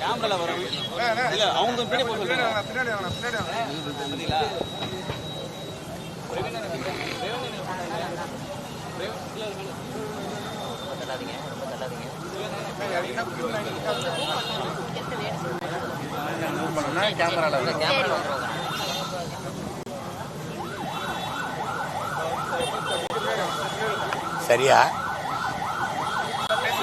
கேமரால வரும் இல்ல அவங்க பின்னாடி போக சொல்லுங்க சரியா?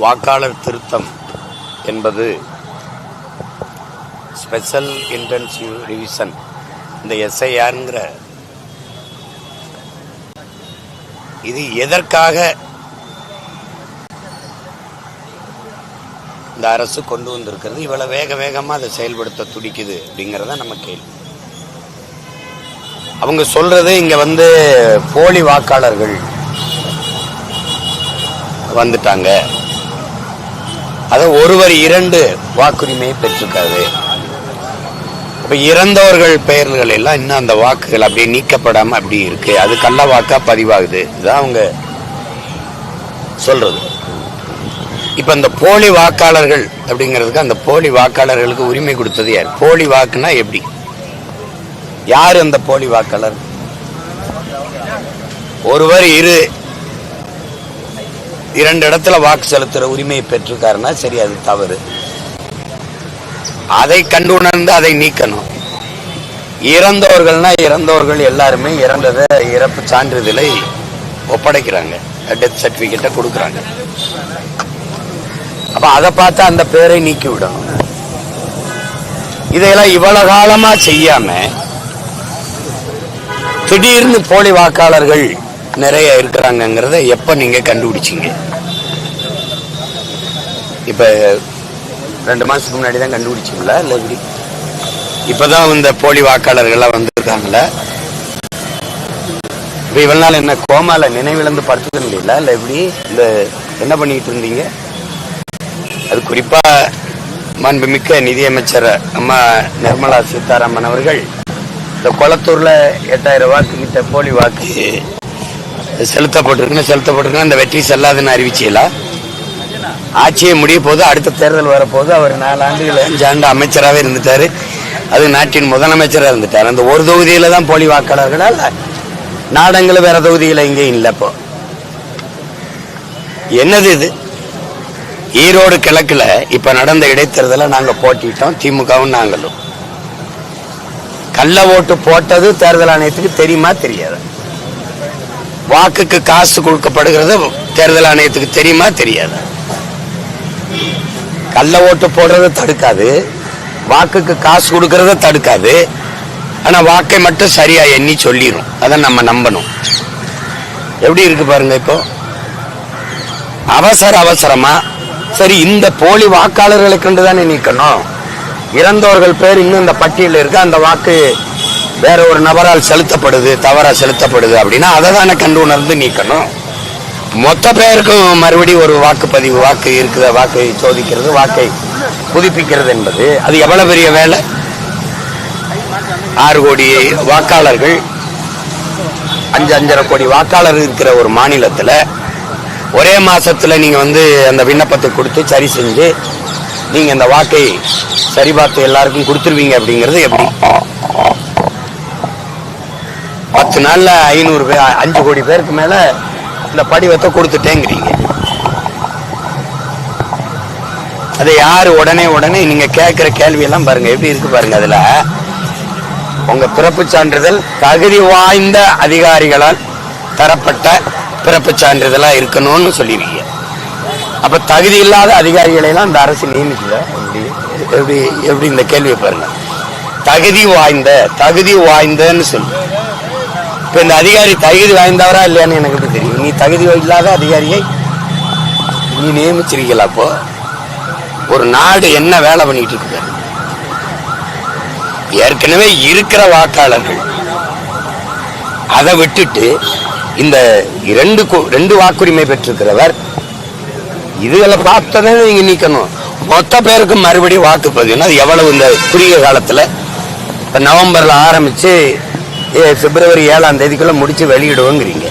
வாக்காளர் திருத்தம் என்பது ஸ்பெஷல் இன்டென்சிவ் ரிவிஷன். இந்த எஸ்ஐஆருங்கிற இது எதற்காக இந்த அரசு கொண்டு வந்திருக்கிறது? இவ்வளவு வேக வேகமாக அதை செயல்படுத்த துடிக்குது அப்படிங்கிறத நம்ம கேள்வி. அவங்க சொல்றது இங்க வந்து போலி வாக்காளர்கள் வந்துட்டாங்க. அது ஒருவர் இரண்டு வாக்குரிமையை பெற்றிருக்காது இப்ப இறந்தவர்கள் பெயர்கள் எல்லாம் இன்னும் அந்த வாக்குகள் அப்படியே நீக்கப்படாம அப்படி இருக்கு. அது கள்ள வாக்கா பதிவாகுது. இதுதான் அவங்க சொல்றது. இப்ப இந்த போலி வாக்காளர்கள் அப்படிங்கிறதுக்கு அந்த போலி வாக்காளர்களுக்கு உரிமை கொடுத்தது யார்? போலி வாக்குனா எப்படி? யார் அந்த போலி வாக்காளர்? ஒருவர் இரு இரண்டு இடத்துல வாக்கு செலுத்துற உரிமையை பெற்றிருக்காருன்னா சரி அது தவறு. அதை கண்டு உணர்ந்து அதை நீக்கணும். இறந்தவர்கள்னா இறந்தவர்கள் எல்லாருமே இறந்ததை இறப்பு சான்றிதழை ஒப்படைக்கிறாங்க. டெத் சர்டிபிகேட்டை கொடுக்குறாங்க. அப்ப அதை பார்த்தா அந்த பேரை நீக்கி விடணும் இதையெல்லாம் இவ்வளவு காலமா செய்யாம திடீர்னு போலி வாக்காளர்கள் நிறைய இருக்கிறாங்கங்கிறத எப்ப நீங்க கண்டுபிடிச்சீங்க? இப்ப ரெண்டு மாசத்துக்கு முன்னாடி தான் கண்டுபிடிச்சிங்களா இல்ல இப்பதான் இந்த போலி வாக்காளர்கள்லாம் வந்திருக்காங்களா இப்ப இவ்வளவு நாள் என்ன கோமால நினைவிழந்து படுத்துக்கிறீங்களா இல்ல எப்படி? இந்த என்ன பண்ணிட்டு இருந்தீங்க? அது குறிப்பா மாண்புமிக்க நிதியமைச்சர் அம்மா நிர்மலா சீதாராமன் அவர்கள் இந்த குளத்தூர்ல எட்டாயிரம் வாக்கு கிட்ட போலி வாக்கு செலுத்தப்பட்டிருக்குன்னு செலுத்தப்பட்டிருக்குன்னு அந்த வெற்றி செல்லாதுன்னு அறிவிச்சீங்களா ஆட்சியை முடிய போது அடுத்த தேர்தல் வரப்போது அவர் நாலு ஆண்டுகள் அஞ்சு ஆண்டு அமைச்சராகவே இருந்துட்டாரு. அது நாட்டின் முதலமைச்சராக இருந்துட்டார். அந்த ஒரு தொகுதியில தான் போலி வாக்காளர்களால் நாடங்கள் வேற தொகுதியில் எங்கேயும் இல்லை இப்போ. என்னது இது? ஈரோடு கிழக்குல இப்ப நடந்த இடைத்தேர்தலை நாங்க போட்டிட்டோம் திமுகவும் நாங்களும். கள்ள ஓட்டு போட்டது தேர்தல் ஆணையத்துக்கு தெரியுமா தெரியாது. வாக்குக்கு காசு கொடுக்கப்படுகிறது தேர்தல் ஆணையத்துக்கு தெரியுமா தெரியாது? கள்ள ஓட்டு போடுறத தடுக்காது. வாக்குக்கு காசு கொடுக்கறத தடுக்காது. ஆனா வாக்கை மட்டும் சரியா எண்ணி சொல்லிடும் அதை நம்ம நம்பணும். எப்படி இருக்கு பாருங்க இப்போ? அவசர அவசரமா சரி இந்த போலி வாக்காளர்களை கொண்டு தானே நீக்கணும்? இறந்தவர்கள் பேர் இன்னும் இந்த பட்டியலில் இருக்கு. அந்த வாக்கு வேற ஒரு நபரால் செலுத்தப்படுது தவறா செலுத்தப்படுது அப்படின்னா அதை தானே கண்டு உணர்ந்து நீக்கணும். மொத்த பேருக்கும் மறுபடியும் ஒரு வாக்குப்பதிவு வாக்கு இருக்கிற வாக்கை சோதிக்கிறது வாக்கை புதுப்பிக்கிறது என்பது அது எவ்வளவு பெரிய வேலை? ஆறு கோடி வாக்காளர்கள் அஞ்சு அஞ்சரை கோடி வாக்காளர் இருக்கிற ஒரு மாநிலத்தில் ஒரே மாதத்தில் நீங்கள் வந்து அந்த விண்ணப்பத்தை கொடுத்து சரி செஞ்சு நீங்கள் அந்த வாக்கை சரிபார்த்து எல்லாருக்கும் கொடுத்துருவீங்க அப்படிங்கிறது எப்படி? பத்து நாள்ல ஐநூறு பேர் அஞ்சு கோடி பேருக்கு மேல இந்த படிவத்தை கொடுத்துட்டேங்கிறீங்க. அதை யாரு உடனே உடனே நீங்க கேட்குற கேள்வி எல்லாம் பாருங்க. எப்படி இருக்கு பாருங்க அதுல. உங்க பிறப்பு சான்றிதழ் தகுதி வாய்ந்த அதிகாரிகளால் தரப்பட்ட பிறப்பு சான்றிதழா இருக்கணும்னு சொல்லியிருக்கீங்க அப்ப தகுதி இல்லாத அதிகாரிகளையெல்லாம் இந்த அரசு நியமிக்கல? எப்படி எப்படி எப்படி இந்த கேள்வியை பாருங்க. தகுதி வாய்ந்த தகுதி வாய்ந்தன்னு சொல்லு. இப்ப இந்த அதிகாரி தகுதி வாய்ந்தவரா இல்லையான்னு எனக்கு தெரியும். நீ தகுதி இல்லாத அதிகாரியை நீ நியமிச்சிருக்கல அப்போ? ஒரு நாடு என்ன வேலை பண்ணிட்டு இருக்கு ஏற்கனவே இருக்கிற வாக்காளர்கள் அதை விட்டுட்டு இந்த இரண்டு ரெண்டு வாக்குரிமை பெற்றிருக்கிறவர் இதுகளை பார்த்ததே நீங்க நீக்கணும். மொத்த பேருக்கு மறுபடியும் வாக்குப்பதிவுனா அது எவ்வளவு இந்த குறுகிய காலத்துல? இப்ப நவம்பர்ல ஆரம்பிச்சு பிப்ரவரி ஏழாம் தேதிக்குள்ள முடிச்சு வெளியிடுவோங்கிறீங்க.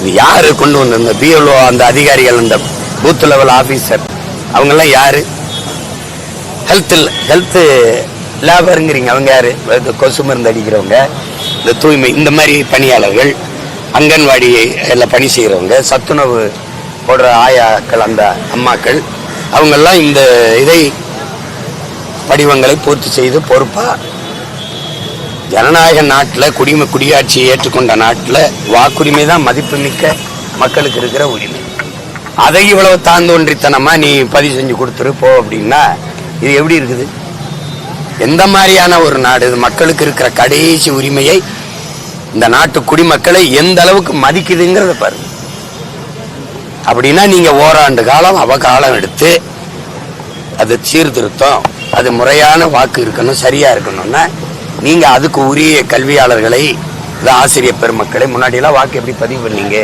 இது யாரு கொண்டு வந்திருந்த? இந்த பிஎல்ஓ அந்த அதிகாரிகள் இந்த பூத் லெவல் ஆபீசர் அவங்கெல்லாம் யாரு? ஹெல்த் ஹெல்த் லேபருங்கிறீங்க அவங்க யாரு? இந்த கொசு மருந்து அடிக்கிறவங்க இந்த தூய்மை இந்த மாதிரி பணியாளர்கள் அங்கன்வாடி எல்லாம் பணி செய்கிறவங்க சத்துணவு போடுற ஆயாக்கள் அந்த அம்மாக்கள் அவங்கெல்லாம் இந்த இதை படிவங்களை பூர்த்தி செய்து பொறுப்பாக ஜனநாயக நாட்டில் குடிமை குடியாட்சியை ஏற்றுக்கொண்ட நாட்டில் வாக்குரிமை தான் மதிப்புமிக்க மக்களுக்கு இருக்கிற உரிமை. அதை இவ்வளவு தாழ்ந்தோன்றித்தனமாக நீ பதிவு செஞ்சு கொடுத்துரு போ அப்படின்னா இது எப்படி இருக்குது? எந்த மாதிரியான ஒரு நாடு இது மக்களுக்கு இருக்கிற கடைசி உரிமையை இந்த நாட்டு குடிமக்களை எந்த அளவுக்கு மதிக்குதுங்கிறத பாருங்க. அப்படின்னா நீங்கள் ஓராண்டு காலம் அவ காலம் எடுத்து அது சீர்திருத்தம் அது முறையான வாக்கு இருக்கணும் சரியாக இருக்கணும்னா நீங்க அதுக்கு உரிய கல்வியாளர்களை இந்த ஆசிரியர் பெருமக்களை முன்னாடியெல்லாம் வாக்கு எப்படி பதிவு பண்ணீங்க?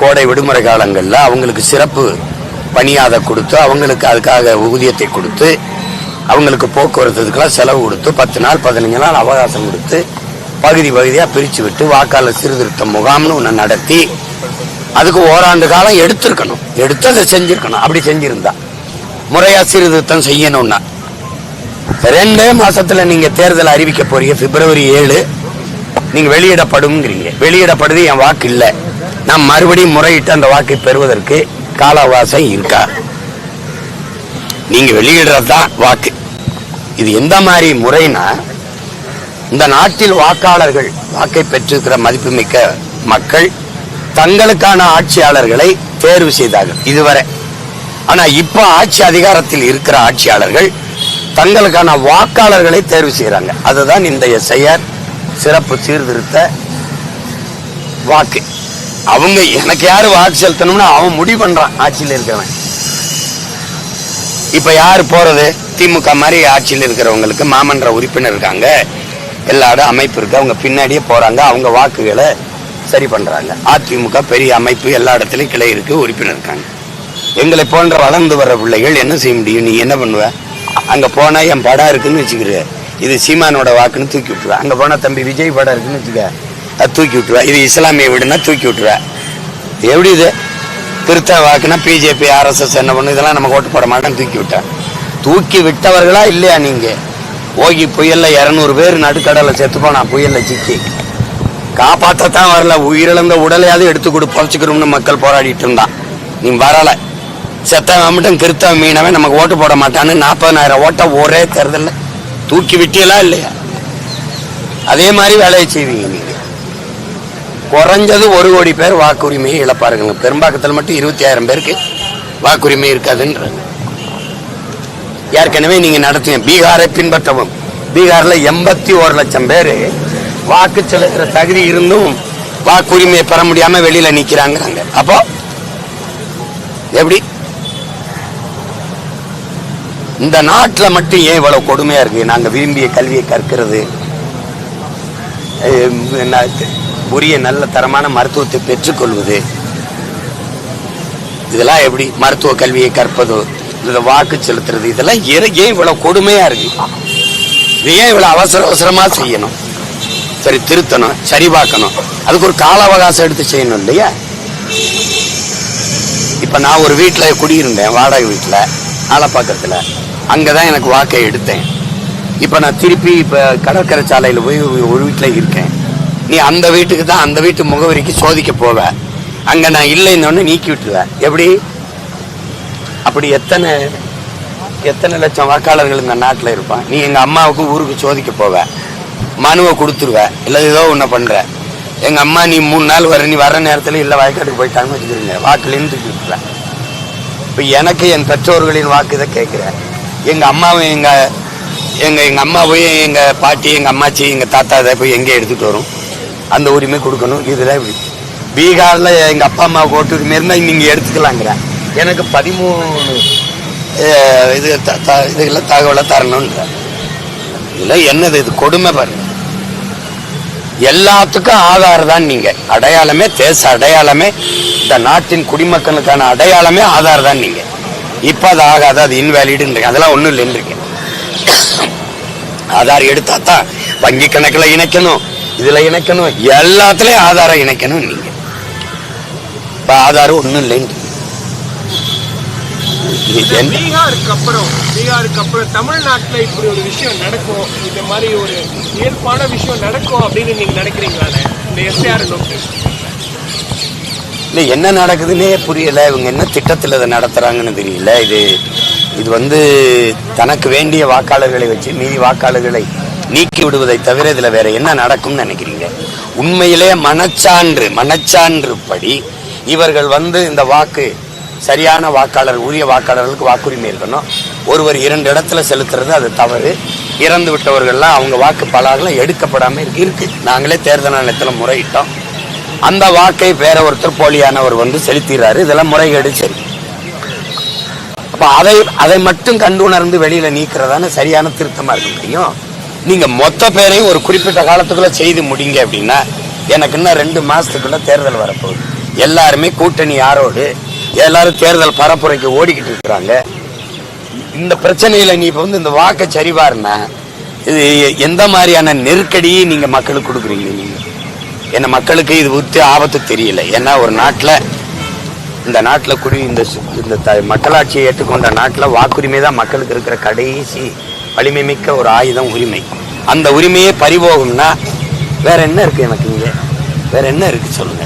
கோடை விடுமுறை காலங்களில் அவங்களுக்கு சிறப்பு பணியாத கொடுத்து அவங்களுக்கு அதுக்காக ஊதியத்தை கொடுத்து அவங்களுக்கு போக்குவரத்துக்கெல்லாம் செலவு கொடுத்து பத்து நாள் பதினஞ்சு நாள் அவகாசம் கொடுத்து பகுதி பகுதியாக பிரித்து விட்டு வாக்காளர் சீர்திருத்த முகாம்னு ஒன்று நடத்தி அதுக்கு ஓராண்டு காலம் எடுத்திருக்கணும். எடுத்து அதை செஞ்சுருக்கணும். அப்படி செஞ்சுருந்தா. முறையாக சீர்திருத்தம் செய்யணும்னா. ரெண்டே மாசத்துல நீங்க தேர்தல் அறிவிக்க போறீங்க பிப்ரவரி ஏழு. நீங்க வெளியிடப்படும்ங்கிறீங்க. வெளியிடப்படுது என் வாக்கு இல்ல. நான் மறுபடியும் முறையிட்டு அந்த வாக்கை பெறுவதற்கு கால அவகாசம் இருக்கா? நீங்க வெளியிடுறதுதான் வாக்கு. இது எந்த மாதிரி முறைனா இந்த நாட்டில் வாக்காளர்கள் வாக்கை பெற்றிருக்கிற மதிப்புமிக்க மக்கள் தங்களுக்கான ஆட்சியாளர்களை தேர்வு செய்தார்கள் இதுவரை. ஆனா இப்ப ஆட்சி அதிகாரத்தில் இருக்கிற ஆட்சியாளர்கள் தங்களுக்கான வாக்காளர்களை தேர்வு செய்கிறாங்க அதுதான் இந்த எஸ்ஐஆர் சிறப்பு சீர்திருத்த வாக்கு. அவங்க எனக்கு யார் வாக்கு செலுத்தணும்னு அவன் முடிவு பண்ணுறான் ஆட்சியில் இருக்கிறவன். இப்போ யார் போகிறது திமுக மாதிரி ஆட்சியில் இருக்கிறவங்களுக்கு மாமன்ற உறுப்பினர் இருக்காங்க. எல்லாரும் அமைப்பு இருக்கு. அவங்க பின்னாடியே போகிறாங்க அவங்க வாக்குகளை சரி பண்ணுறாங்க அதிமுக பெரிய அமைப்பு எல்லா இடத்துலையும் கிளை இருக்கு. உறுப்பினர் இருக்காங்க. எங்களை போன்ற வளர்ந்து வர பிள்ளைகள் என்ன செய்ய முடியும்? நீ என்ன பண்ணுவ? அங்க போனா என் படம் இருக்குன்னு வச்சுக்கிற. இது சீமானோட வாக்குன்னு தூக்கி விட்டுருவேன் அங்க போனா தம்பி விஜய் படம் இருக்குன்னு வச்சுக்க. அது தூக்கி விட்டுருவ. இது இஸ்லாமிய வீடுனா தூக்கி விட்டுருவ. எப்படி இது? திருத்த வாக்குனா பிஜேபி ஆர்எஸ்எஸ் என்ன பண்ணு இதெல்லாம் நம்ம ஓட்டு போட மாட்டோம் தூக்கி விட்டேன் தூக்கி விட்டவர்களா இல்லையா நீங்க? ஓகி புயல்ல இருநூறு பேர் நடுக்கடலை செத்து போனா புயல்ல சிக்கி. காப்பாற்றத்தான் வரல. உயிரிழந்த உடலையாவது எடுத்து கொடு பொழைச்சிக்கிறோம்னு மக்கள் போராடிட்டு இருந்தான். நீ வரல. செத்தவன் மட்டும் கிறித்தவன் மீனவன் நமக்கு ஓட்டு போட மாட்டான்னு நாற்பதனாயிரம் ஓட்டை ஒரே தேர்தல்ல தூக்கி விட்டியெல்லாம் இல்லையா? அதே மாதிரி வேலையை செய்வீங்க நீங்க. குறைஞ்சது ஒரு கோடி பேர் வாக்குரிமையை இழப்பாருங்க. பெரும்பாக்கத்தில் மட்டும் இருபத்தி ஆயிரம் பேருக்கு வாக்குரிமை இருக்காதுன்றாங்க. ஏற்கனவே நீங்க நடத்துவீங்க பீகாரை பின்பற்றவும். பீகார்ல எண்பத்தி ஒரு லட்சம் பேர் வாக்கு செலுத்துகிற தகுதி இருந்தும் வாக்குரிமையை பெற முடியாம வெளியில நிற்கிறாங்கிறாங்க அப்போ எப்படி? இந்த நாட்டில் மட்டும் ஏன் இவ்வளவு கொடுமையா இருக்கு? நாங்க விரும்பிய கல்வியை கற்கிறது என்ன- உரிய நல்ல தரமான மருத்துவத்தை பெற்றுக்கொள்வது இதெல்லாம் எப்படி மருத்துவ கல்வியை கற்பதோ இந்த வாக்கு செலுத்துறது இதெல்லாம் ஏன் ஏன் இவ்வளவு கொடுமையா இருக்கு? இது ஏன் இவ்வளவு அவசர அவசரமா செய்யணும்? சரி திருத்தணும் சரி பார்க்கணும் அதுக்கு ஒரு கால அவகாசம் எடுத்து செய்யணும் இல்லையா? இப்ப நான் ஒரு வீட்டுல குடியிருந்தேன் வாடகை வீட்டுல அங்கே தான் எனக்கு வாக்கை எடுத்தேன். இப்போ நான் திருப்பி இப்போ கடற்கரை சாலையில் போய் ஒரு வீட்டில் இருக்கேன். நீ அந்த வீட்டுக்கு தான் அந்த வீட்டு முகவரிக்கு சோதிக்க போவ. அங்கே நான் இல்லைன்னு நீக்கி விட்டுருவேன் எப்படி? அப்படி எத்தனை எத்தனை லட்சம் வாக்காளர்கள் இந்த நாட்டில் இருப்பான்? நீ எங்கள் அம்மாவுக்கு ஊருக்கு சோதிக்க போவ. மனுவை கொடுத்துருவ. இல்லை ஏதோ ஒன்று பண்ணுற எங்கள் அம்மா நீ மூணு நாள் வர நீ வர நேரத்தில் இல்லை வயக்காட்டுக்கு போயிட்டாங்கன்னு வச்சுக்கிறீங்க. வாக்குலேருந்து இப்போ எனக்கு என் பெற்றோர்களின் வாக்கு இதை கேட்குறேன் எங்கள் அம்மாவும் எங்கள் எங்கள் எங்கள் அம்மா போய் பாட்டி எங்கள் அம்மாச்சி எங்கள் தாத்தா இதை போய் எங்கே எடுத்துகிட்டு வரும். அந்த உரிமை கொடுக்கணும். இதெல்லாம் இப்படி. பீகாரில் எங்கள் அப்பா அம்மா ஓட்டு இருந்தால் நீங்கள் எடுத்துக்கலாங்கிறேன் எனக்கு பதிமூணு இது த- த- இதுல தகவலை தரணுன்ற இல்லை என்னது இது? கொடுமை பாருங்க எல்லாத்துக்கும் ஆதார் தான் நீங்க. அடையாளமே தேச அடையாளமே. இந்த நாட்டின் குடிமக்களுக்கான அடையாளமே ஆதார் தான் நீங்க. இப்போ அது ஆகாது அது இன்வேலிடுன்றீங்க அதெல்லாம் ஒண்ணும் இல்லைன்றீங்க ஆதார் எடுத்தா தான் வங்கி கணக்கில் இணைக்கணும் இதில் இணைக்கணும் எல்லாத்துலயும் ஆதாரம் இணைக்கணும் நீங்கள் இப்போ ஆதாரம் ஒன்றும் இல்லைன்றீங்க இது பீகாருக்கு அப்புறம் பீகாருக்கு அப்புறம் இப்படி ஒரு விஷயம் நடக்கும் இந்த மாதிரி ஒரு இயல்பான விஷயம் நடக்கும் அப்படின்னு நீங்க நினைக்கிறீங்களா இந்த எஸ்ஆர் நோக்கி இல்ல என்ன நடக்குதுன்னே புரியல. இவங்க என்ன திட்டத்தில் இதை நடத்துகிறாங்கன்னு தெரியல. இது இது வந்து தனக்கு வேண்டிய வாக்காளர்களை வச்சு மீதி வாக்காளர்களை நீக்கி விடுவதை தவிர இதில் வேற என்ன நடக்கும்னு நினைக்கிறீங்க? உண்மையிலே மனச்சான்று மனச்சான்று படி இவர்கள் வந்து இந்த வாக்கு சரியான வாக்காளர் உரிய வாக்காளர்களுக்கு வாக்குரிமை இருக்கணும். ஒருவர் இரண்டு இடத்துல செலுத்துறது அது தவறு. இறந்து விட்டவர்கள்லாம் அவங்க வாக்கு பலாகலாம் எடுக்கப்படாமல் இருக்கு இருக்கு. நாங்களே தேர்தல் ஆணையத்தில் முறையிட்டோம். அந்த வாக்கை வேற ஒருத்தர் போலியானவர் வந்து செலுத்திடுறாரு இதெல்லாம் முறைகேடு சரி. அப்போ அதை அதை மட்டும் கண்டு உணர்ந்து வெளியில நீக்கிறதான சரியான திருத்தமாக இருக்க முடியும்? நீங்கள் மொத்த பேரையும் ஒரு குறிப்பிட்ட காலத்துக்குள்ளே செய்து முடிங்க அப்படின்னா எனக்கு இன்னும் ரெண்டு மாதத்துக்குள்ளே தேர்தல் வரப்போகுது. எல்லாருமே கூட்டணி யாரோடு? எல்லாரும் தேர்தல் பரப்புரைக்கு ஓடிக்கிட்டு இருக்கிறாங்க. இந்த பிரச்சனையில் நீ இப்போ வந்து இந்த வாக்கை சரிவாருன்னா இது எந்த மாதிரியான நெருக்கடியை நீங்கள் மக்களுக்கு கொடுக்குறீங்க நீங்கள் என்ன மக்களுக்கு இது உத்தி ஆபத்து தெரியல. ஏன்னா ஒரு நாட்டில் இந்த நாட்டில் குடி இந்த இந்த த- மக்களாட்சியை ஏற்றுக்கொண்ட நாட்டில் வாக்குரிமை தான் மக்களுக்கு இருக்கிற கடைசி வலிமை மிக்க ஒரு ஆயுதம் உரிமை. அந்த உரிமையே பறிபோகும்னா வேற என்ன இருக்கு எனக்கு இங்கே? வேற என்ன இருக்கு சொல்லுங்க.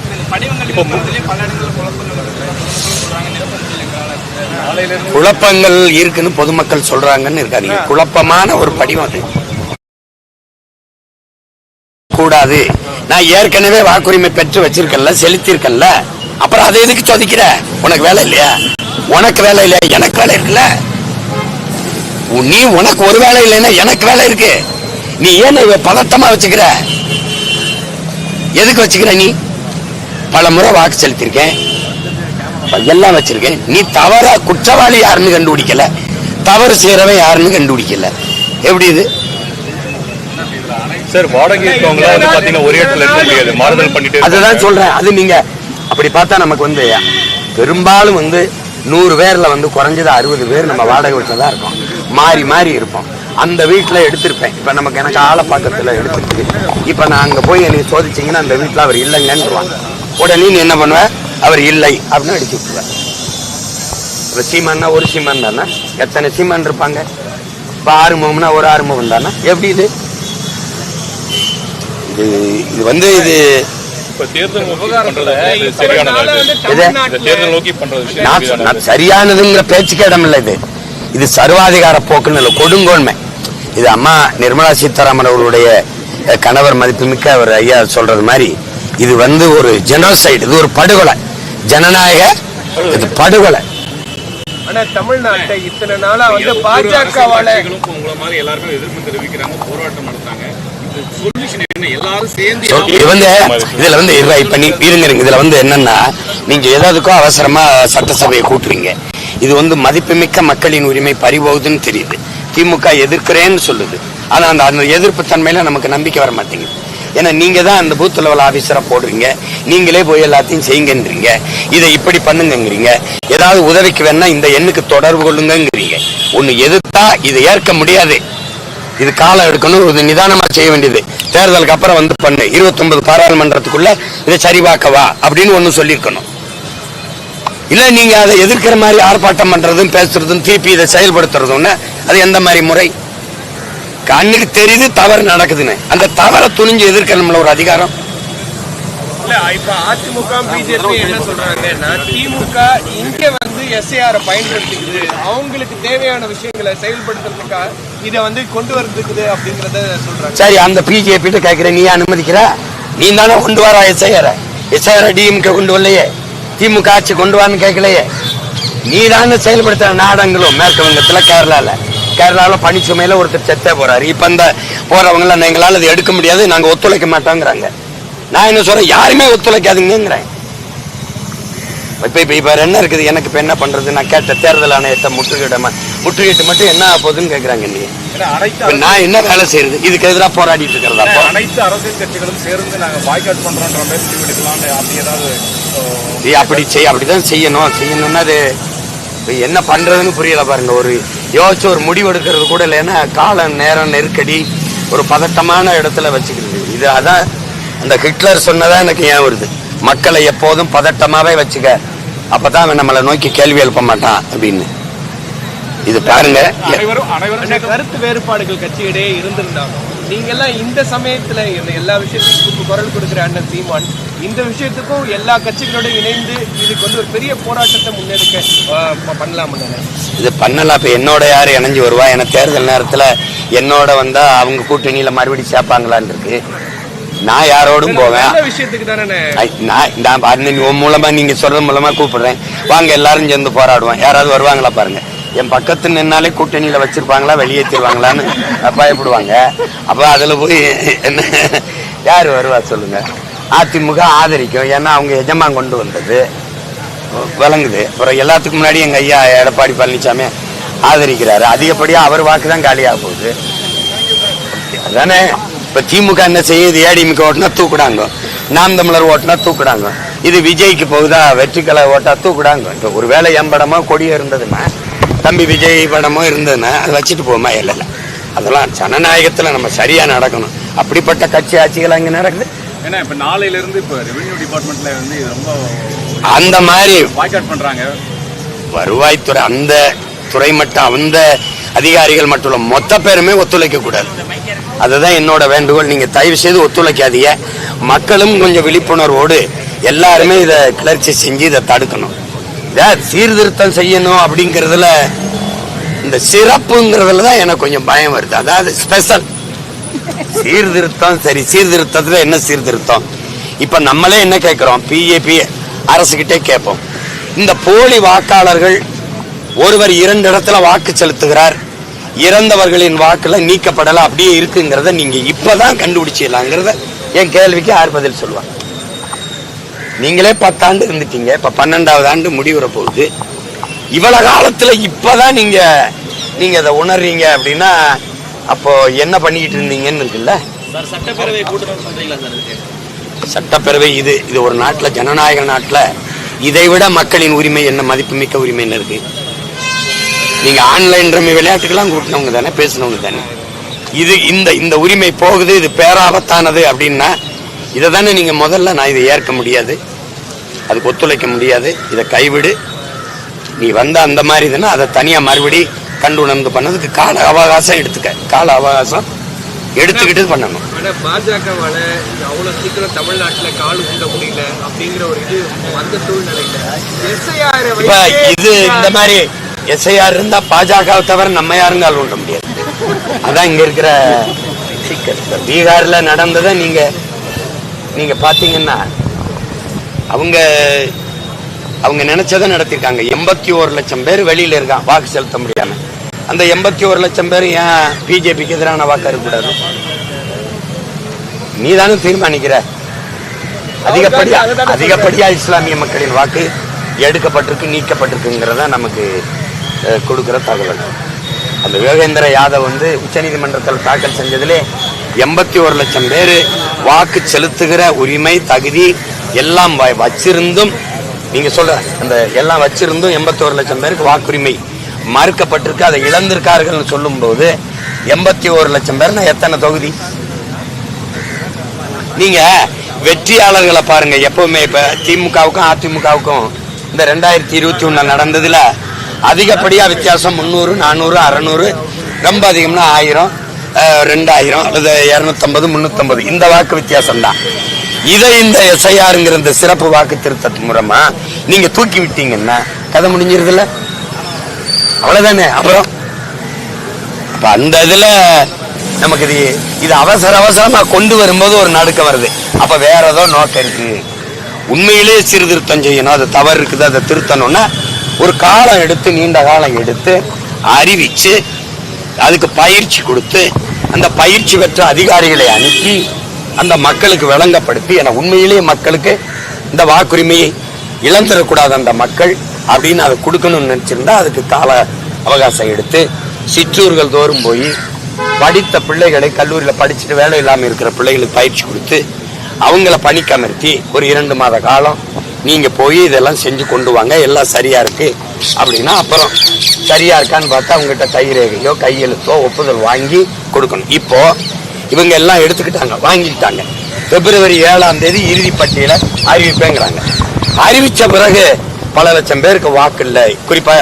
குழப்பங்கள் இருக்குன்னு பொதுமக்கள் சொல்றாங்கன்னு இருக்காங்க குழப்பமான ஒரு படிவம் கூடாது. நான் ஏற்கனவே வாக்குரிமை பெற்று வச்சிருக்கேன்ல செலுத்திருக்கேன்ல அப்புறம் அதை எதுக்கு சோதிக்கிற? உனக்கு வேலை இல்லையா? உனக்கு வேலை இல்லையா? எனக்கு வேலை இருக்குல்ல. நீ உனக்கு ஒரு வேலை இல்லைன்னா எனக்கு வேலை இருக்கு. நீ ஏன் பதட்டமா வச்சுக்கிற? எதுக்கு வச்சுக்கிற நீ? பல முறை வாக்கு செலுத்திருக்கேன் எல்லாம் வச்சிருக்கேன். நீ தவற குற்றவாளி யாருன்னு கண்டுபிடிக்கல. தவறு செய்யறவன் யாருன்னு கண்டுபிடிக்கல. எப்படி இது? சார் வாடகை இருக்கவங்க வந்து பாத்தீங்கன்னா ஒரே இடத்துல இருக்க முடியாது. மாறுதல் பண்ணிட்டு அதுதான். சொல்றேன். அது நீங்க அப்படி பார்த்தா நமக்கு வந்து பெரும்பாலும் வந்து நூறு பேர்ல வந்து குறைஞ்சது அறுபது பேர் நம்ம வாடகை வீட்டில் தான் இருக்கோம். மாறி மாறி இருப்போம். அந்த வீட்டில் எடுத்திருப்பேன். இப்போ நமக்கு எனக்கு ஆலப்பாக்கத்தில் எடுத்துருக்கு இப்போ நான் அங்கே போய் என்னை சோதிச்சிங்கன்னா அந்த வீட்டில் அவர் இல்லைங்கன்றுவாங்க. உடனே நீ என்ன பண்ணுவ? அவர் இல்லை அப்படின்னு அடிச்சு விட்டுருவேன். இப்போ சீமான்னா ஒரு சீமான் தானே? எத்தனை சீமான் இருப்பாங்க? இப்போ ஆறுமுகம்னா ஒரு ஆறுமுகம் தானே? எப்படி இது? இது இது வந்து இது இப்ப தேர்தல் நோக்கி பண்றது இது சரியானதா அதனால வந்து இது? இது? இந்த தமிழ்நாட்டுல தேர்தல் நோக்கி பண்ற விஷயம் நான் சரியானதா? நான் சரியானதுங்கிற பேச்சுக்கே இடம் இல்லை இது இது சர்வாதிகார போக்குன்னு இல்லை கொடுங்கோன்மை இது அம்மா நிர்மலா சீதாராமன் அவர்களுடைய கணவர் மதிப்புமிக்க அவர் ஐயா சொல்றது மாதிரி இது வந்து ஒரு ஜெனோசைடு இது ஒரு படுகொலை ஜனநாயக இது படுகொலை ஆனா தமிழ்நாட்டை இத்தனை நாளா வந்து ஒவ்வொரு பாஜகவால அரசியல் கட்சிகளும் இப்போ உங்களை மாதிரி எல்லாருமே எதிர்ப்பு தெரிவிக்கிறாங்க போராட்டம் நடத்துறாங்க இது வந்து இதுல வந்து இப்ப நீ இருங்க இருங்க. இதுல வந்து என்னன்னா நீங்க எதாவதுக்கோ அவசரமா சட்டசபையை கூட்டுறீங்க. இது வந்து மதிப்புமிக்க மக்களின் உரிமை பறிபோகுதுன்னு தெரியுது. திமுக எதிர்க்கிறேன்னு சொல்லுது. ஆனா அந்த அந்த எதிர்ப்பு தன்மையில நமக்கு நம்பிக்கை வர மாட்டேங்குது. ஏன்னா நீங்க தான் அந்த பூத் லெவல் ஆபீசரா போடுறீங்க. நீங்களே போய் எல்லாத்தையும் செய்யுங்கன்றீங்க. இதை இப்படி பண்ணுங்கங்கிறீங்க. ஏதாவது உதவிக்கு வேணா இந்த எண்ணுக்கு தொடர்பு கொள்ளுங்கங்கிறீங்க. ஒன்னு எதிர்த்தா இதை ஏற்க முடியாது. இது காலம் எடுக்கணும் இது நிதானமா செய்ய வேண்டியது. தேர்தலுக்கு அப்புறம் வந்து பண்ணு. 29 பாராளுமன்றத்துக்குள்ள இதை சரிபாக்கவா அப்படின்னு ஒண்ணு சொல்லியிருக்கணும். இல்ல நீங்க அதை எதிர்க்கிற மாதிரி ஆர்ப்பாட்டம் பண்றதும் பேசுறதும் திருப்பி இதை செயல்படுத்துறதும்னு அது எந்த மாதிரி முறை? கண்ணுக்கு தெரியுது தவறு நடக்குதுன்னு. அந்த தவறை துணிஞ்சு எதிர்க்கணும்ல ஒரு அதிகாரம். இல்ல இப்ப அதிமுக பிஜேபி என்ன சொல்றாங்கன்னா திமுக இங்க வந்து பயன்படுத்திக்குது. அவங்களுக்கு தேவையான விஷயங்களை செயல்படுத்துறதுக்காக இதை வந்து கொண்டு வரதுக்குது அப்படிங்கறத சொல்றாங்க. சரி அந்த பிஜேபி கேட்கிறேன். நீ அனுமதிக்கிற? நீ தானே கொண்டு வர எஸ்ஐஆர்? எஸ்ஐஆர் டிஎம்கே கொண்டு வரலையே? திமுக ஆட்சி கொண்டு வான்னு கேட்கலையே? நீ தானே செயல்படுத்துற நாடங்களும் மேற்கு வங்கத்துல கேரளால. கேரளால பனிச்சுமையில ஒருத்தர் செத்தே போறாரு. இப்போ இந்த போறவங்க எங்களால் அதை எடுக்க முடியாது நாங்கள் ஒத்துழைக்க மாட்டோங்கிறாங்க. நான் என்ன சொல்றேன்? யாருமே ஒத்துழைக்காதுங்கிறேன் இப்ப இப்ப இப்ப என்ன இருக்குது? எனக்கு இப்ப என்ன பண்றது? நான் கேட்ட தேர்தல் ஆணையத்தை முற்றுகையிட முற்றுகையிட்டு மட்டும் என்ன போகுதுன்னு கேக்குறாங்க நீ நான் என்ன வேலை செய்யறது இதுக்கு எதிராக போராடிட்டு இருக்கிறதா? அனைத்து அரசியல் கட்சிகளும் சேர்ந்து நாங்க பாய்காட் பண்றோன்ற மாதிரி முடிவு எடுக்கலாம்னு அப்படி ஏதாவது இது அப்படி அப்படிதான் செய்யணும். செய்யணும்னா அது இப்ப என்ன பண்றதுன்னு புரியல பாருங்க. ஒரு யோசிச்சு ஒரு முடிவு எடுக்கிறது கூட இல்லைன்னா காலம் நேரம் நெருக்கடி ஒரு பதட்டமான இடத்துல வச்சுக்கிறது. இது அதான் அந்த ஹிட்லர் சொன்னதா எனக்கு ஏன் வருது? மக்களை எப்போதும் பதட்டமாவே வச்சுக்க. அப்பதான் அவன் நம்மளை நோக்கி கேள்வி எழுப்ப மாட்டான் அப்படின்னு. இது பாருங்க. கருத்து வேறுபாடுகள் கட்சியிடையே இருந்திருந்தாலும் நீங்க எல்லாம் இந்த சமயத்துல இந்த எல்லா விஷயத்துக்கும் குரல் கொடுக்கிற அண்ணன் சீமான் இந்த விஷயத்துக்கும் எல்லா கட்சிகளோட இணைந்து இதுக்கு வந்து ஒரு பெரிய போராட்டத்தை முன்னெடுக்க அஹ், ப- பண்ணலாம்னு இது பண்ணலாம். இப்ப என்னோட யாரு இணைஞ்சு வருவா? ஏன்னா தேர்தல் நேரத்துல என்னோட வந்தா அவங்க கூட்டணியில மறுபடியும் சேர்ப்பாங்களான்னு இருக்கு. நான் யாரோடும் போவேன். நான் பாருங்க, உன் மூலமா நீங்க சொல்றது மூலமா கூப்பிடுறேன். வாங்க எல்லாரும் சேர்ந்து போராடுவோம். யாராவது வருவாங்களா பாருங்க. என் பக்கத்து நின்னாலே கூட்டணியில வச்சிருப்பாங்களா வெளியேற்றிடுவாங்களான்னு பயப்படுவாங்க அப்ப அதுல போய் என்ன யார் வருவா சொல்லுங்க. அதிமுக ஆதரிக்கும். ஏன்னா அவங்க எஜமான் கொண்டு வந்தது. விளங்குது. அப்புறம் எல்லாத்துக்கும் முன்னாடி எங்க ஐயா எடப்பாடி பழனிசாமி ஆதரிக்கிறாரு. அதிகப்படியா அவர் வாக்கு தான் காலியாக போகுது. அதானே? இப்ப திமுக என்ன செய்யுது? ஏடிஎம்கே ஓட்டுனா தூக்குடாங்க. நாம் தமிழர் ஓட்டுனா தூக்குடாங்க. இது விஜய்க்கு போகுதா? வெற்றிக்கலை ஓட்டா தூக்குடாங்க. இப்ப ஒரு வேலை என் படமோ கொடியோ இருந்ததுன்னா தம்பி விஜய் படமோ இருந்ததுன்னா அதை வச்சுட்டு போமா இல்லை அதெல்லாம் ஜனநாயகத்துல நம்ம சரியா நடக்கணும். அப்படிப்பட்ட கட்சி ஆட்சிகள் அங்க நடக்குது. ஏன்னா இப்ப நாளையில இருந்து இப்ப ரெவென்யூ டிபார்ட்மெண்ட்ல வந்து ரொம்ப அந்த மாதிரி பாய்காட் பண்றாங்க. வருவாய்த்துறை அந்த துறை மட்டும் அந்த அதிகாரிகள் மட்டும் மொத்த பேருமே ஒத்துழைக்க கூடாது. அதுதான் என்னோட வேண்டுகோள். நீங்க தயவு செய்து ஒத்துழைக்காதீங்க. மக்களும் கொஞ்சம் விழிப்புணர்வோடு எல்லாருமே இதை கிளர்ச்சி செஞ்சு இதை தடுக்கணும். சீர்திருத்தம் செய்யணும் அப்படிங்கிறதுல இந்த சிறப்புங்கிறதுல தான் எனக்கு கொஞ்சம் பயம் வருது. அதாவது ஸ்பெஷல் சீர்திருத்தம் சரி சீர்திருத்தத்தில் என்ன சீர்திருத்தம்? இப்ப நம்மளே என்ன கேட்கிறோம்? பிஏபி அரசுகிட்டே கேட்போம். இந்த போலி வாக்காளர்கள் ஒருவர் இரண்டு இடத்துல வாக்கு செலுத்துகிறார். இறந்தவர்களின் வாக்குல நீக்கப்படல அப்படியே இருக்குங்கிறத நீங்க இப்பதான் கண்டுபிடிச்சிடலாங்கிறத என் கேள்விக்கு யார் பதில் சொல்லுவாங்க நீங்களே பத்தாண்டு இருந்துட்டீங்க இப்ப பன்னெண்டாவது ஆண்டு முடிவுற போகுது. இவ்வளவு காலத்துல இப்பதான் நீங்க நீங்க அதை உணர்றீங்க அப்படின்னா அப்போ என்ன பண்ணிக்கிட்டு இருந்தீங்கன்னு இருக்குல்ல? சட்டப்பேரவை இது இது ஒரு நாட்டுல ஜனநாயக நாட்டுல இதை விட மக்களின் உரிமை என்ன மதிப்புமிக்க உரிமை என்ன இருக்கு. நீங்க ஆன்லைன் ரம்மி விளையாட்டுக்கெல்லாம் கூட்டினவங்க தானே பேசினவங்க தானே. இது இந்த இந்த உரிமை போகுது இது பேராபத்தானது அப்படின்னா இதை தானே நீங்க முதல்ல நான் இதை ஏற்க முடியாது. அதுக்கு ஒத்துழைக்க முடியாது. இதை கைவிடு. நீ வந்த அந்த மாதிரி இதுன்னா அதை தனியா மறுபடி கண்டு உணர்ந்து பண்ணதுக்கு கால அவகாசம் எடுத்துக்க. கால அவகாசம் எடுத்துக்கிட்டு பண்ணணும். ஆனா பாஜகவால அவ்வளவு சீக்கிரம் தமிழ்நாட்டுல கால் முடியல அப்படிங்கிற ஒரு இது வந்த சூழ்நிலையில. இது இந்த மாதிரி எஸ்ஐஆர் இருந்தா பாஜக தவிர நம்ம கால் ஊன்ற முடியாது. அதான் இங்க இருக்கிற சிக்கல் பீகார்ல நடந்ததை நீங்க நீங்க பாத்தீங்கன்னா அவங்க அவங்க நினைச்சதை நடத்திருக்காங்க. எண்பத்தி ஒரு லட்சம் பேர் வெளியில இருக்கான் வாக்கு செலுத்த முடியாம. அந்த எண்பத்தி ஒரு லட்சம் பேர் ஏன் பிஜேபிக்கு எதிரான வாக்கு இருக்கக்கூடாது? நீ தானே தீர்மானிக்கிற? அதிகப்படியா அதிகப்படியா இஸ்லாமிய மக்களின் வாக்கு எடுக்கப்பட்டிருக்கு நீக்கப்பட்டிருக்குங்கிறதா நமக்கு கொடுக்குற தகவல். அந்த யோகேந்திர யாதவ் வந்து உச்சநீதிமன்றத்தில் தாக்கல் செஞ்சதிலே எண்பத்தி ஒரு லட்சம் பேர் வாக்கு செலுத்துகிற உரிமை தகுதி எல்லாம் வ- வச்சிருந்தும் நீங்கள் சொல்ற அந்த எல்லாம் வச்சிருந்தும் எண்பத்தி ஒரு லட்சம் பேருக்கு வாக்குரிமை மறுக்கப்பட்டிருக்கு அதை இழந்திருக்கார்கள்னு சொல்லும்போது எண்பத்தி ஒரு லட்சம் பேர்னா எத்தனை தொகுதி? நீங்கள் வெற்றியாளர்களை பாருங்கள் எப்பவுமே இப்போ திமுகவுக்கும் அதிமுகவுக்கும் இந்த ரெண்டாயிரத்தி இருபத்தி ஒன்றில் நடந்ததில் அதிகப்படியா வித்தியாசம் முந்நூறு நானூறு அறநூறு ரொம்ப அதிகம்னா ஆயிரம் ரெண்டாயிரம் அல்லது இரநூத்தம்பது முன்னூத்தம்பது. இந்த வாக்கு வித்தியாசம் தான் இதை இந்த எஸ்ஐஆருங்கிற இந்த சிறப்பு வாக்கு திருத்த மூலமா நீங்க தூக்கி விட்டீங்கன்னா கதை முடிஞ்சிருதுல்ல? அவ்வளவுதானே? அப்புறம்? அப்ப அந்த இதுல நமக்கு இது இது அவசர அவசரமாக கொண்டு வரும்போது ஒரு நடுக்கம் வருது. அப்ப வேற ஏதோ நோக்கம் இருக்குது உண்மையிலே சீர்திருத்தம் செய்யணும் அது தவறு இருக்குது அதை திருத்தணும்னா ஒரு காலம் எடுத்து நீண்ட காலம் எடுத்து அறிவிச்சு அதுக்கு பயிற்சி கொடுத்து அந்த பயிற்சி பெற்ற அதிகாரிகளை அனுப்பி அந்த மக்களுக்கு விளங்கப்படுத்தி என உண்மையிலேயே மக்களுக்கு இந்த வாக்குரிமையை இழந்துடக்கூடாது அந்த மக்கள் அப்படின்னு அதை கொடுக்கணும்னு நினச்சிருந்தா அதுக்கு கால அவகாசம் எடுத்து சிற்றூர்கள் தோறும் போய் படித்த பிள்ளைகளை கல்லூரியில் படிச்சுட்டு வேலை இல்லாமல் இருக்கிற பிள்ளைகளுக்கு பயிற்சி கொடுத்து அவங்கள பணிக்கமர்த்தி ஒரு இரண்டு மாத காலம் நீங்க போய் இதெல்லாம் செஞ்சு கொண்டு வாங்க எல்லாம் சரியா இருக்கு அப்படின்னா அப்புறம் சரியா இருக்கான்னு பார்த்தா அவங்ககிட்ட கைரேகையோ கையெழுத்தோ ஒப்புதல் வாங்கி கொடுக்கணும். இப்போ இவங்க எல்லாம் எடுத்துக்கிட்டாங்க வாங்கிக்கிட்டாங்க. பிப்ரவரி ஏழாம் தேதி இறுதி பட்டியலை அறிவிப்பேங்கிறாங்க. அறிவிச்ச பிறகு பல லட்சம் பேருக்கு வாக்கு இல்லை. குறிப்பா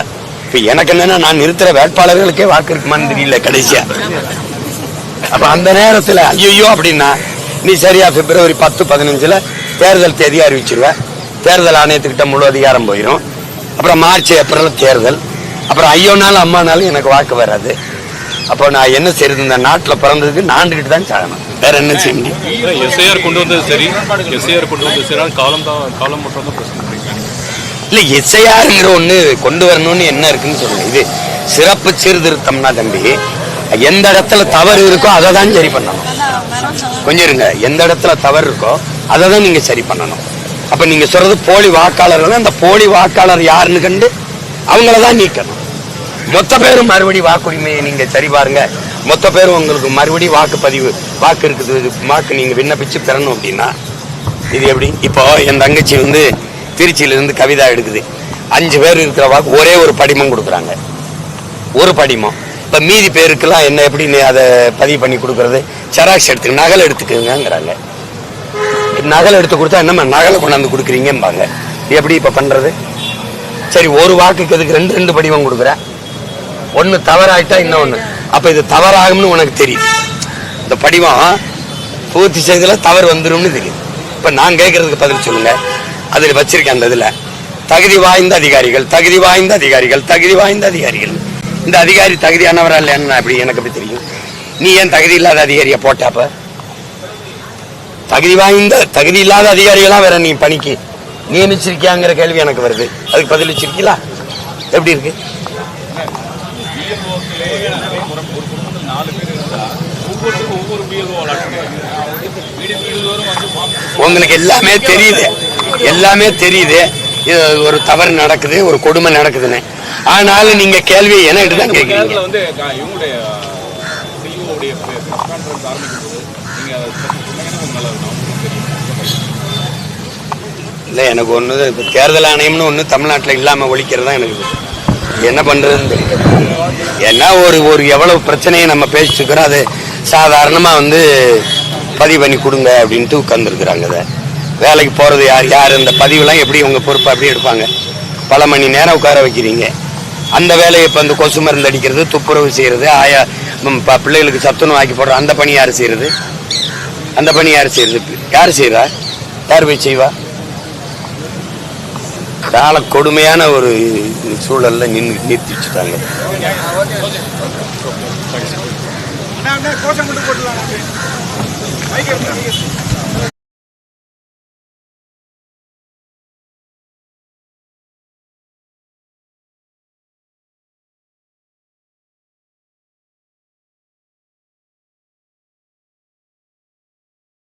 இப்ப எனக்கு என்னென்னா நான் நிறுத்துற வேட்பாளர்களுக்கே வாக்கு இருக்குமான்னு தெரியல கடைசியா. அப்ப அந்த நேரத்துல ஐயோ அப்படின்னா நீ சரியா பிப்ரவரி பத்து பதினஞ்சுல தேர்தல் தேதி அறிவிச்சிருவேன் தேர்தல் ஆணையத்துக்கிட்ட முழு அதிகாரம் போயிடும் அப்புறம் மார்ச் ஏப்ரல் தேர்தல். அப்புறம் ஐயோனாலும் அம்மானாலும் எனக்கு வாக்கு வராது. அப்போ நான் என்ன செய்யறது இந்த நாட்டில் பிறந்ததுக்கு நாண்டுகிட்டு தான் சாகணும். வேற என்ன செய்ய முடியும்? எஸ்ஐஆர் கொண்டு வந்தது சரி. எஸ்ஐஆர் கொண்டு வந்தது சரி. காலம் தான் காலம் மட்டும் தான் பிரச்சனை. இல்ல எஸ்ஐஆருங்கிற ஒண்ணு கொண்டு வரணும்னு என்ன இருக்குன்னு சொல்லுங்க. இது சிறப்பு சீர்திருத்தம்னா தம்பி எந்த இடத்துல தவறு இருக்கோ அதை தான் சரி பண்ணணும். கொஞ்சம் இருங்க. எந்த இடத்துல தவறு இருக்கோ அதை தான் நீங்க சரி பண்ணணும். அப்ப நீங்க சொல்றது போலி வாக்காளர்கள் அந்த போலி வாக்காளர் யாருன்னு கண்டு அவங்கள தான் நீக்கணும். மொத்த பேரும் மறுபடி வாக்குரிமையை நீங்க சரி பாருங்க. மொத்த பேரும் உங்களுக்கு மறுபடி வாக்குப்பதிவு வாக்கு இருக்குது வாக்கு நீங்க விண்ணப்பிச்சு பெறணும் அப்படின்னா இது எப்படி? இப்போ என் தங்கச்சி வந்து திருச்சியில இருந்து கவிதா எடுக்குது. அஞ்சு பேர் இருக்கிற வாக்கு ஒரே ஒரு படிமம் கொடுக்குறாங்க. ஒரு படிமம். இப்ப மீதி பேருக்கெல்லாம் என்ன எப்படி அதை பதிவு பண்ணி கொடுக்கறது? செராக்ஸ் எடுத்துக்க நகல் எடுத்துக்கங்கிறாங்க நகல் எடுத்து கொடுத்தா என்னம்மா நகலை கொண்டாந்து கொடுக்குறீங்கம்பாங்க. எப்படி இப்ப பண்றது? சரி ஒரு வாக்குக்கு எதுக்கு ரெண்டு ரெண்டு படிவம் கொடுக்குறேன் ஒன்னு தவறாயிட்டா இன்னொன்னு. அப்ப இது தவறாகும்னு உனக்கு தெரியும். இந்த படிவம் பூர்த்தி செய்ததில் தவறு வந்துரும்னு தெரியும். இப்ப நான் கேட்குறதுக்கு பதில் சொல்லுங்கள் அதுல வச்சிருக்கேன் அந்த இதுல. தகுதி வாய்ந்த அதிகாரிகள் தகுதி வாய்ந்த அதிகாரிகள் தகுதி வாய்ந்த அதிகாரிகள். இந்த அதிகாரி தகுதியானவரா இல்லைன்னு அப்படி எனக்கு அப்படி தெரியும்? நீ ஏன் தகுதி இல்லாத அதிகாரியை போட்டாப்ப தகுதி வாய்ந்த தகுதி இல்லாத அதிகாரிகளா வேற நீ பணிக்கு நியமிச்சிருக்கியாங்கிற கேள்வி எனக்கு வருது. அதுக்கு பதில் வச்சிருக்கீங்களா? எப்படி இருக்கு? உங்களுக்கு எல்லாமே தெரியுது. எல்லாமே தெரியுது. இது ஒரு தவறு நடக்குது ஒரு கொடுமை நடக்குதுன்னு. ஆனாலும் நீங்க கேள்வியை என்ன தான் கேட்குறீங்க. இல்லை எனக்கு ஒன்று இப்போ தேர்தல் ஆணையம்னு ஒன்று தமிழ்நாட்டில் இல்லாமல் ஒழிக்கிறது தான் எனக்கு என்ன பண்ணுறதுன்னு தெரியல. ஏன்னா ஒரு ஒரு எவ்வளவு பிரச்சனையை நம்ம பேசிட்டுக்கிறோம் அது சாதாரணமாக வந்து பதிவு பண்ணி கொடுங்க அப்படின்ட்டு உட்காந்துருக்குறாங்க அதை. வேலைக்கு போகிறது யார் யார் இந்த பதிவுலாம் எப்படி உங்கள் பொறுப்பு அப்படி எடுப்பாங்க? பல மணி நேரம் உட்கார வைக்கிறீங்க. அந்த வேலையை இப்போ இந்த கொசு மருந்து அடிக்கிறது துப்புரவு செய்கிறது ஆயா ப- பிள்ளைகளுக்கு சத்துணவு ஆக்கி போடுற அந்த பணி யார் செய்கிறது அந்த பணி யார் செய்கிறது யார் செய்கிறா யார் போய் செய்வா? கால கொடுமையான ஒரு சூழல்ல நின்று நிறுத்தி வச்சுட்டாங்க. கோஷம் மட்டும்